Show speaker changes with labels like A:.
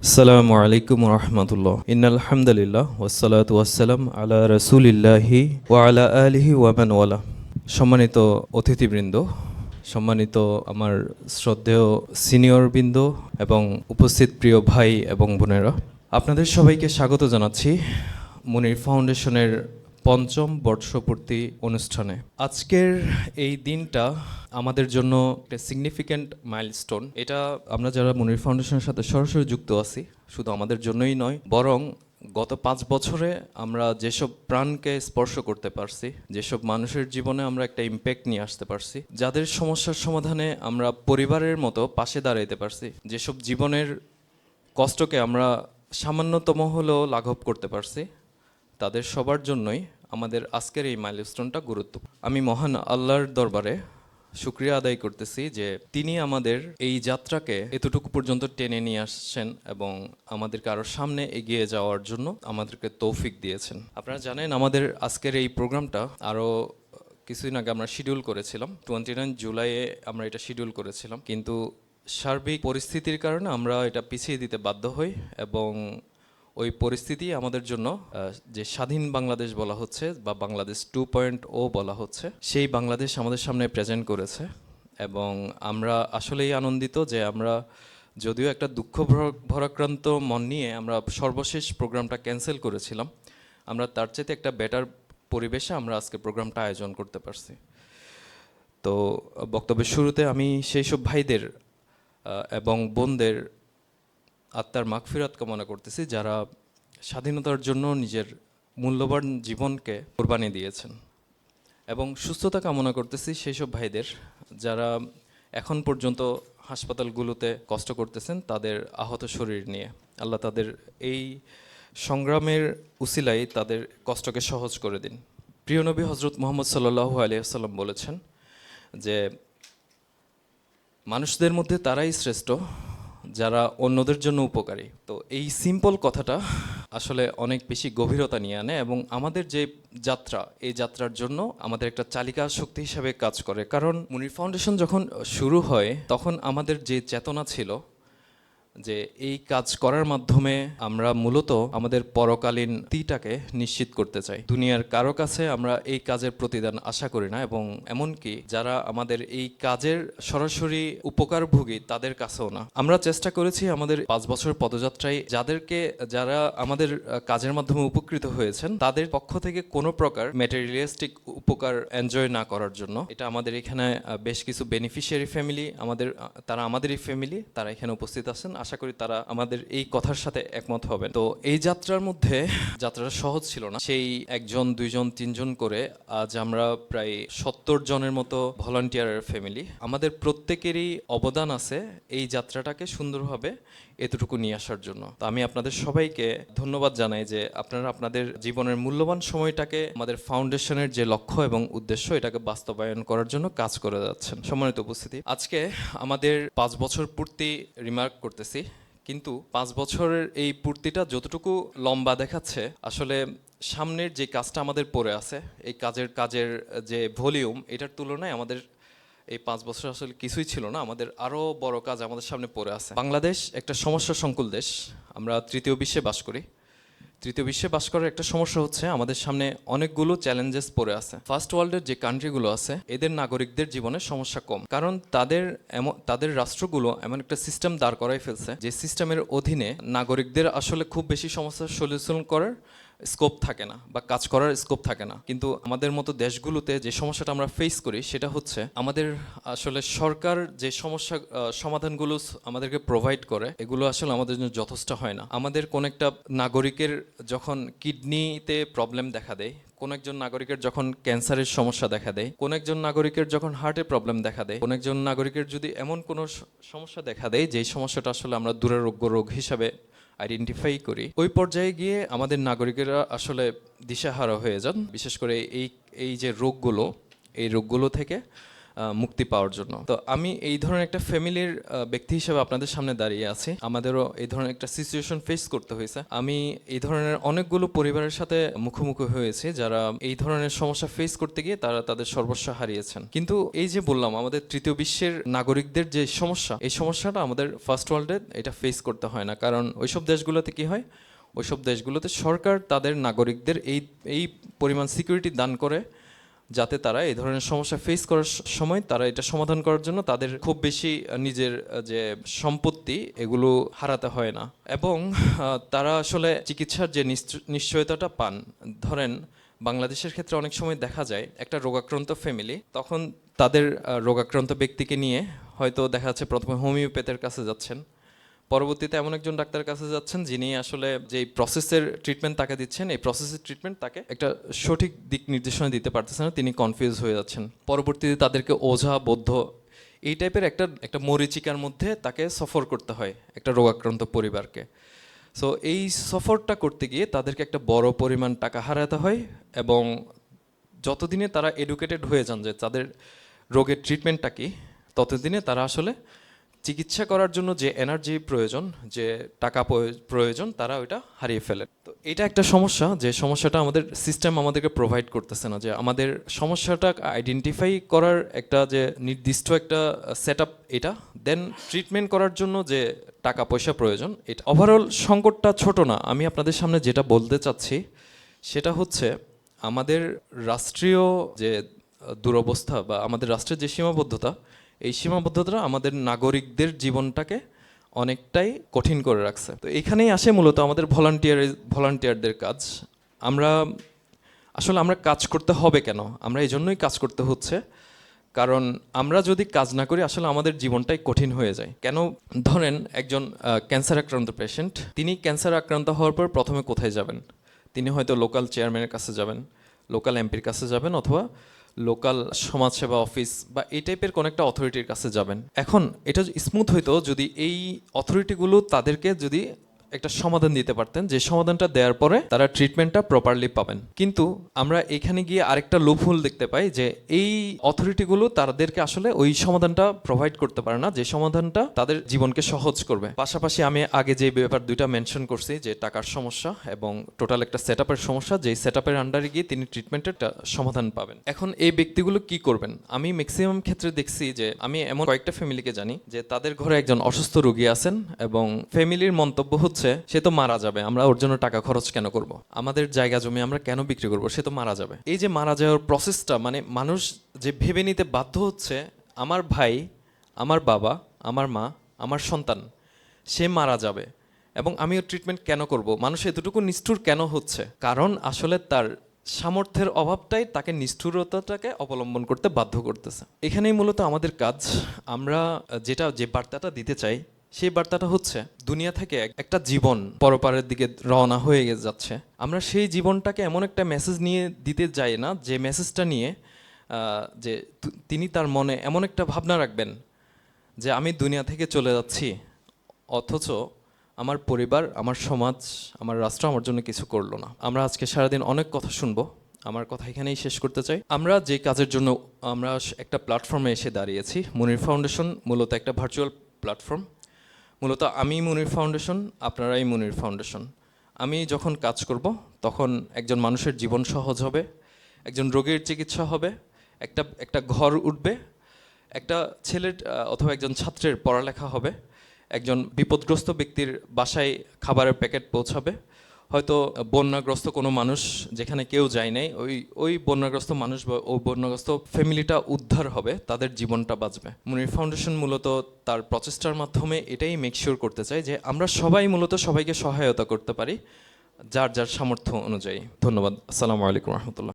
A: আসসালামু আলাইকুম রহমতুল্লাহ ইন্নাল হামদুলিল্লাহ ওসালাত ওয়াসালাম আলা রসুলিল্লাহি ওয়া আলা আলিহি ওয়ামান ওয়ালা সম্মানিত অতিথিবৃন্দ সম্মানিত আমার শ্রদ্ধেয় সিনিয়র বৃন্দ এবং উপস্থিত প্রিয় ভাই এবং বোনেরা আপনাদের সবাইকে স্বাগত জানাচ্ছি মুনির ফাউন্ডেশনের পঞ্চম বর্ষপূর্তি অনুষ্ঠানে। আজকের এই দিনটা আমাদের জন্য একটা সিগনিফিক্যান্ট মাইলস্টোন এটা আমরা যারা মুনির ফাউন্ডেশনের সাথে সরাসরি যুক্ত আছি, শুধু আমাদের জন্যই নয়, বরং গত পাঁচ বছরে আমরা যেসব প্রাণকে স্পর্শ করতে পারছি, যেসব মানুষের জীবনে আমরা একটা ইম্প্যাক্ট নিয়ে আসতে পারছি, যাদের সমস্যার সমাধানে আমরা পরিবারের মতো পাশে দাঁড়াইতে পারছি, যেসব জীবনের কষ্টকে আমরা সামান্যতম হলেও লাঘব করতে পারছি তাদের সবার জন্যই আমাদের আজকের এই মাইলস্টোনটা গুরুত্ব আমি মহান আল্লাহর দরবারে শুক্রিয়া আদায় করতেছি যে তিনি আমাদের এই যাত্রাকে এতটুকু পর্যন্ত টেনে নিয়ে আসছেন এবং আমাদেরকে আরও সামনে এগিয়ে যাওয়ার জন্য আমাদেরকে তৌফিক দিয়েছেন। আপনারা জানেন, আমাদের আজকের এই প্রোগ্রামটা আরও কিছুদিন আগে আমরা শিডিউল করেছিলাম। টোয়েন্টি নাইন জুলাইয়ে আমরা এটা শিডিউল করেছিলাম। কিন্তু সার্বিক পরিস্থিতির কারণে আমরা এটা পিছিয়ে দিতে বাধ্য হই এবং ওই পরিস্থিতি আমাদের জন্য যে স্বাধীন বাংলাদেশ বলা হচ্ছে বা বাংলাদেশ টু পয়েন্ট ও বলা হচ্ছে, সেই বাংলাদেশ আমাদের সামনে প্রেজেন্ট করেছে। এবং আমরা আসলেই আনন্দিত যে আমরা যদিও একটা দুঃখ ভরা- ভরাক্রান্ত মন নিয়ে আমরা সর্বশেষ প্রোগ্রামটা ক্যান্সেল করেছিলাম, আমরা তার চাইতে একটা বেটার পরিবেশে আমরা আজকে প্রোগ্রামটা আয়োজন করতে পারছি। তো বক্তব্যের শুরুতে আমি সেই সব ভাইদের এবং বোনদের আত্মার মাগফিরাত কামনা করতেছি, যারা স্বাধীনতার জন্য নিজের মূল্যবান জীবনকে কোরবানি দিয়েছেন। এবং সুস্থতা কামনা করতেছি সেই সব ভাইদের, যারা এখন পর্যন্ত হাসপাতালগুলোতে কষ্ট করতেছেন, তাদের আহত শরীর নিয়ে। আল্লাহ তাদের এই সংগ্রামের উসিলাই তাদের কষ্টকে সহজ করে দিন। প্রিয় নবী হজরত মোহাম্মদ সাল্লাহ আলিয়াল্লাম বলেছেন যে, মানুষদের মধ্যে তারাই শ্রেষ্ঠ যারা অন্যদের জন্য উপকারী। তো এই সিম্পল কথাটা আসলে অনেক বেশি গভীরতা নিয়ে আনে এবং আমাদের যে যাত্রা, এই যাত্রার জন্য আমাদের একটা চালিকা শক্তি হিসাবে কাজ করে। কারণ মুনির ফাউন্ডেশন যখন শুরু হয়, তখন আমাদের যে চেতনা ছিল যে এই কাজ করার মাধ্যমে আমরা মূলত আমাদের পরকালীন তিটাকে নিশ্চিত করতে চাই। দুনিয়ার কারও কাছে আমরা এই কাজের প্রতিদান আশা করি না এবং এমনকি যারা আমাদের এই কাজের সরাসরি উপকারভোগী তাদের কাছেও না। আমরা চেষ্টা করেছি আমাদের পাঁচ বছর পদযাত্রায় যাদেরকে যারা আমাদের কাজের মাধ্যমে উপকৃত হয়েছেন, তাদের পক্ষ থেকে কোনো প্রকার ম্যাটেরিয়ালিস্টিক উপকার এনজয় না করার জন্য। এটা আমাদের এখানে বেশ কিছু বেনিফিশিয়ারি ফ্যামিলি আমাদের, তারা আমাদেরই ফ্যামিলি তারা এখানে উপস্থিত আছেন। আশা করি তারা আমাদের এই কথার সাথে একমত হবেন। তো এই যাত্রার মধ্যে যাত্রাটা সহজ ছিল না। সেই একজন, দুইজন, তিনজন করে আজ আমরা প্রায় সত্তর জনের মতো ভলান্টিয়ারের ফ্যামিলি। আমাদের প্রত্যেকেরই অবদান আছে এই যাত্রাটাকে সুন্দরভাবে এতটুকু নিয়ে আসার জন্য। তো আমি আপনাদের সবাইকে ধন্যবাদ জানাই যে আপনারা আপনাদের জীবনের মূল্যবান সময়টাকে আমাদের ফাউন্ডেশনের যে লক্ষ্য এবং উদ্দেশ্য, এটাকে বাস্তবায়ন করার জন্য কাজ করে যাচ্ছেন। সম্মানিত উপস্থিতি, আজকে আমাদের পাঁচ বছর পূর্তি রিমার্ক করতেছি। কিন্তু পাঁচ বছরের এই পূর্তিটা যতটুকু লম্বা দেখাচ্ছে, আসলে সামনের যে কাজটা আমাদের পড়ে আছে, এই কাজের কাজের যে ভলিউম, এটার তুলনায় আমাদের এই পাঁচ বছর আসলে কিছুই ছিল না, আমাদের আরও বড় কাজ আমাদের সামনে পড়ে আছে। বাংলাদেশ একটা সমস্যা সংকুল দেশ, আমরা তৃতীয় বিশ্বে বাস করি। তৃতীয় বিশ্বে বাস করার একটা সমস্যা হচ্ছে আমাদের সামনে অনেকগুলো চ্যালেঞ্জেস পড়ে আছে। ফার্স্ট ওয়ার্ল্ডের যে কান্ট্রিগুলো আছে, এদের নাগরিকদের জীবনে সমস্যা কম। কারণ তাদের এমন, তাদের রাষ্ট্রগুলো এমন একটা সিস্টেম দাঁড় করাই ফেলছে, যে সিস্টেমের অধীনে নাগরিকদের আসলে খুব বেশি সমস্যার সলিউশন করার স্কোপ থাকে না বা কাজ করার স্কোপ থাকে না। কিন্তু আমাদের মতো দেশগুলোতে যে সমস্যাটা আমরা ফেস করি, সেটা হচ্ছে আমাদের আসলে সরকার যে সমস্যা সমাধানগুলো আমাদেরকে প্রোভাইড করে, এগুলো আসলে আমাদের জন্য যথেষ্ট হয় না। আমাদের কোন একটা নাগরিকের যখন কিডনিতে প্রবলেম দেখা দেয়, কোন একজন নাগরিকের যখন ক্যান্সারের সমস্যা দেখা দেয়, কোন একজন নাগরিকের যখন হার্টের প্রবলেম দেখা দেয়, কোন একজন নাগরিকের যদি এমন কোনো সমস্যা দেখা দেয়, যেই সমস্যাটা আসলে আমরা দুরারোগ্য রোগ হিসাবে আইডেন্টিফাই করি। ওই পর্যায়ে গিয়ে আমাদের নাগরিকেরা আসলে দিশাহারা হয়ে যান। বিশেষ করে এই এই যে রোগগুলো, এই রোগগুলো থেকে মুক্তি পাওয়ার জন্য। তো আমি এই ধরনের একটা ফ্যামিলির ব্যক্তি হিসেবে আপনাদের সামনে দাঁড়িয়ে আছি। আমাদেরও এই ধরনের একটা সিচুয়েশন ফেস করতে হয়েছে। আমি এই ধরনের অনেকগুলো পরিবারের সাথে মুখোমুখি হয়েছি, যারা এই ধরনের সমস্যা ফেস করতে গিয়ে তারা তাদের সর্বস্ব হারিয়েছেন। কিন্তু এই যে বললাম, আমাদের তৃতীয় বিশ্বের নাগরিকদের যে সমস্যা, এই সমস্যাটা আমাদের ফার্স্ট ওয়ার্ল্ডে এটা ফেস করতে হয় না। কারণ ওইসব দেশগুলোতে কি হয়? ওইসব দেশগুলোতে সরকার তাদের নাগরিকদের এই এই পরিমাণ সিকিউরিটি দান করে যাতে তারা এই ধরনের সমস্যা ফেস করার সময় তারা এটা সমাধান করার জন্য তাদের খুব বেশি নিজের যে সম্পত্তি এগুলো হারাতে হয় না। এবং তারা আসলে চিকিৎসার যে নিশ্চ- নিশ্চয়তাটা পান, ধরেন বাংলাদেশের ক্ষেত্রে অনেক সময় দেখা যায় একটা রোগাক্রান্ত ফ্যামিলি তখন তাদের রোগাক্রান্ত ব্যক্তিকে নিয়ে হয়তো দেখা যাচ্ছে প্রথমে হোমিওপ্যাথের কাছে যাচ্ছেন। পরবর্তীতে এমন একজন ডাক্তারের কাছে যাচ্ছেন যিনি আসলে যে প্রসেসের ট্রিটমেন্ট তাকে দিচ্ছেন, এই প্রসেসের ট্রিটমেন্ট তাকে একটা সঠিক দিক নির্দেশনা দিতে পারতেছে না, তিনি কনফিউজ হয়ে যাচ্ছেন। পরবর্তীতে তাদেরকে ওঝা, বৌদ্ধ এই টাইপের একটা একটা মরিচিকার মধ্যে তাকে সফর করতে হয়, একটা রোগাক্রান্ত পরিবারকে। সো এই সফরটা করতে গিয়ে তাদেরকে একটা বড় পরিমাণ টাকা হারাতে হয় এবং যতদিনে তারা এডুকেটেড হয়ে যান যে তাদের রোগের ট্রিটমেন্টটা কি, ততদিনে তারা আসলে চিকিৎসা করার জন্য যে এনার্জি প্রয়োজন, যে টাকা প্রয়োজন, তারা ওইটা হারিয়ে ফেলে। তো এটা একটা সমস্যা, যে সমস্যাটা আমাদের সিস্টেম আমাদেরকে প্রোভাইড করতেছে না, যে আমাদের সমস্যাটা আইডেন্টিফাই করার একটা যে নির্দিষ্ট একটা সেট এটা দেন ট্রিটমেন্ট করার জন্য যে টাকা পয়সা প্রয়োজন এটা ওভারঅল সংকটটা ছোট না। আমি আপনাদের সামনে যেটা বলতে চাচ্ছি, সেটা হচ্ছে আমাদের রাষ্ট্রীয় যে দুরবস্থা বা আমাদের রাষ্ট্রের যে সীমাবদ্ধতা এই সীমাবদ্ধতা আমাদের নাগরিকদের জীবনটাকে অনেকটাই কঠিন করে রাখছে। তো এখানেই আসে মূলত আমাদের ভলান্টিয়ার ভলান্টিয়ারদের কাজ। আমরা, আসলে আমরা কাজ করতে হবে কেন? আমরা এই জন্যই কাজ করতে হচ্ছে। কারণ আমরা যদি কাজ না করি, আসলে আমাদের জীবনটাই কঠিন হয়ে যায়। কেন? ধরেন একজন ক্যান্সার আক্রান্ত পেশেন্ট তিনি ক্যান্সার আক্রান্ত হওয়ার পর প্রথমে কোথায় যাবেন? তিনি হয়তো লোকাল চেয়ারম্যানের কাছে যাবেন লোকাল এমপির কাছে যাবেন, অথবা লোকাল সমাজসেবা অফিস বা এই টাইপের কোনো একটা অথরিটির কাছে যাবেন। এখন এটা স্মুথ হইতো, যদি এই অথরিটিগুলো তাদেরকে যদি একটা সমাধান দিতে পারতেন, যে সমাধানটা দেওয়ার পরে তারা ট্রিটমেন্টটা প্রপারলি পাবেন। কিন্তু আমরা এখানে গিয়ে আরেকটা লুপহোল দেখতে পাই যে এই অথরিটিগুলো তাদেরকে আসলে ওই সমাধানটা প্রোভাইড করতে পারে না, যে সমাধানটা তাদের জীবনকে সহজ করবে। পাশাপাশি আমি আগে যে ব্যাপার দুইটা মেনশন করছি, যে টাকার সমস্যা এবং টোটাল একটা সেট সমস্যা, যেই সেট আপের আন্ডারে গিয়ে তিনি ট্রিটমেন্টের সমাধান পাবেন। এখন এই ব্যক্তিগুলো কি করবেন? আমি ম্যাক্সিমাম ক্ষেত্রে দেখছি যে, আমি এমন কয়েকটা ফ্যামিলিকে জানি যে তাদের ঘরে একজন অসুস্থ রোগী আছেন এবং ফ্যামিলির মন্তব্য হচ্ছে সে তো মারা যাবে। আমরা ওর জন্য টাকা খরচ কেন করব? আমাদের জায়গা জমি আমরা কেন বিক্রি করব? সে তো মারা যাবে। এই যে মারা যাওয়ার প্রসেসটা মানে মানুষ যে ভেবে নিতে বাধ্য হচ্ছে, আমার ভাই, আমার বাবা, আমার মা, আমার সন্তান, সে মারা যাবে। এবং আমি ওর ট্রিটমেন্ট কেন করব? মানুষ এতটুকু নিষ্ঠুর কেন হচ্ছে? কারণ আসলে তার সামর্থ্যের অভাবটাই তাকে নিষ্ঠুরতাটাকে অবলম্বন করতে বাধ্য করতেছে। এখানেই মূলত আমাদের কাজ। আমরা যেটা, যে বার্তাটা দিতে চাই সেই বার্তাটা হচ্ছে, দুনিয়া থেকে একটা জীবন পরপারের দিকে রওনা হয়ে যাচ্ছে। আমরা সেই জীবনটাকে এমন একটা মেসেজ নিয়ে দিতে যাই না, যে মেসেজটা নিয়ে যে তিনি তার মনে এমন একটা ভাবনা রাখবেন, যে আমি দুনিয়া থেকে চলে যাচ্ছি, অথচ আমার পরিবার, আমার সমাজ, আমার রাষ্ট্র আমার জন্য কিছু করল না। আমরা আজকে সারাদিন অনেক কথা শুনব, আমার কথা এখানেই শেষ করতে চাই। আমরা যে কাজের জন্য আমরা একটা প্ল্যাটফর্মে এসে দাঁড়িয়েছি, মুনির ফাউন্ডেশন মূলত একটা ভার্চুয়াল প্ল্যাটফর্ম মূলত আমি মুনির ফাউন্ডেশন, আপনারাই মুনির ফাউন্ডেশন। আমি যখন কাজ করব, তখন একজন মানুষের জীবন সহজ হবে, একজন রোগীর চিকিৎসা হবে, একটা একটা ঘর উঠবে, একটা ছেলের অথবা একজন ছাত্রের পড়ালেখা হবে, একজন বিপদগ্রস্ত ব্যক্তির বাসায় খাবারের প্যাকেট পৌঁছাবে হয়তো বন্যাগ্রস্ত কোনো মানুষ যেখানে কেউ যায় নাই, ওই ওই বন্যাগ্রস্ত মানুষ বা ওই বন্যাগ্রস্ত ফ্যামিলিটা উদ্ধার হবে, তাদের জীবনটা বাঁচবে। মুনির ফাউন্ডেশন মূলত তার প্রচেষ্টার মাধ্যমে এটাই মেকশিওর করতে চাই যে আমরা সবাই মূলত সবাইকে সহায়তা করতে পারি, যার যার সামর্থ্য অনুযায়ী। ধন্যবাদ। আসসালামু আলাইকুম রহমতুল্লাহ।